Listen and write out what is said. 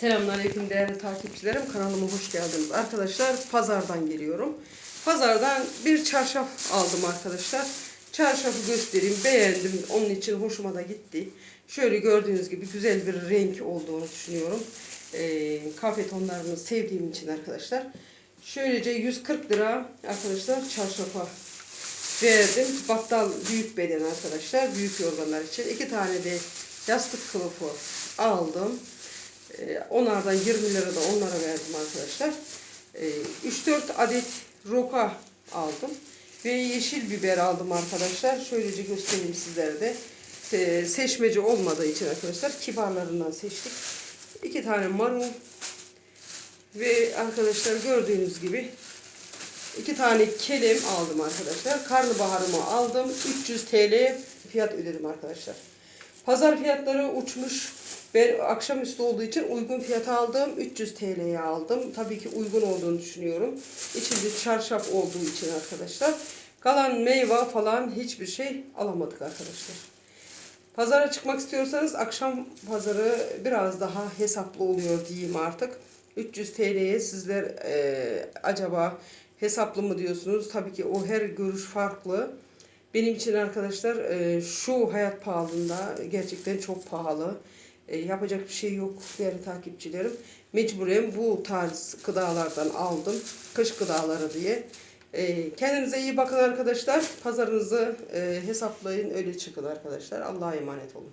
Selamünaleyküm değerli takipçilerim. Kanalıma hoş geldiniz. Arkadaşlar pazardan geliyorum. Pazardan bir çarşaf aldım arkadaşlar. Çarşafı göstereyim. Beğendim. Onun için hoşuma da gitti. Şöyle gördüğünüz gibi güzel bir renk olduğunu düşünüyorum. Ee, kahve tonlarını sevdiğim için arkadaşlar. Şöylece 140 lira arkadaşlar çarşafa verdim. Battal büyük beden arkadaşlar. Büyük yorganlar için. iki tane de yastık kılıfı aldım. Ee, Onlardan 20 lira da onlara verdim arkadaşlar. Ee, 3-4 adet roka aldım. Ve yeşil biber aldım arkadaşlar. Şöylece göstereyim sizlere de. Se- Seçmeci olmadığı için arkadaşlar kibarlarından seçtik. İki tane marul. Ve arkadaşlar gördüğünüz gibi iki tane kelem aldım arkadaşlar. Karnabaharımı aldım. 300 TL fiyat ödedim arkadaşlar. Pazar fiyatları uçmuş. Ben akşamüstü olduğu için uygun fiyata aldım. 300 TL'ye aldım. Tabii ki uygun olduğunu düşünüyorum. İçinde çarşaf olduğu için arkadaşlar. Kalan meyve falan hiçbir şey alamadık arkadaşlar. Pazara çıkmak istiyorsanız akşam pazarı biraz daha hesaplı oluyor diyeyim artık. 300 TL'ye sizler e, acaba hesaplı mı diyorsunuz? Tabii ki o her görüş farklı. Benim için arkadaşlar e, şu hayat pahalılığında gerçekten çok pahalı. E, yapacak bir şey yok değerli takipçilerim. Mecburen bu tarz gıdalardan aldım. Kış gıdaları diye. E, kendinize iyi bakın arkadaşlar. Pazarınızı hesaplayın öyle çıkın arkadaşlar. Allah'a emanet olun.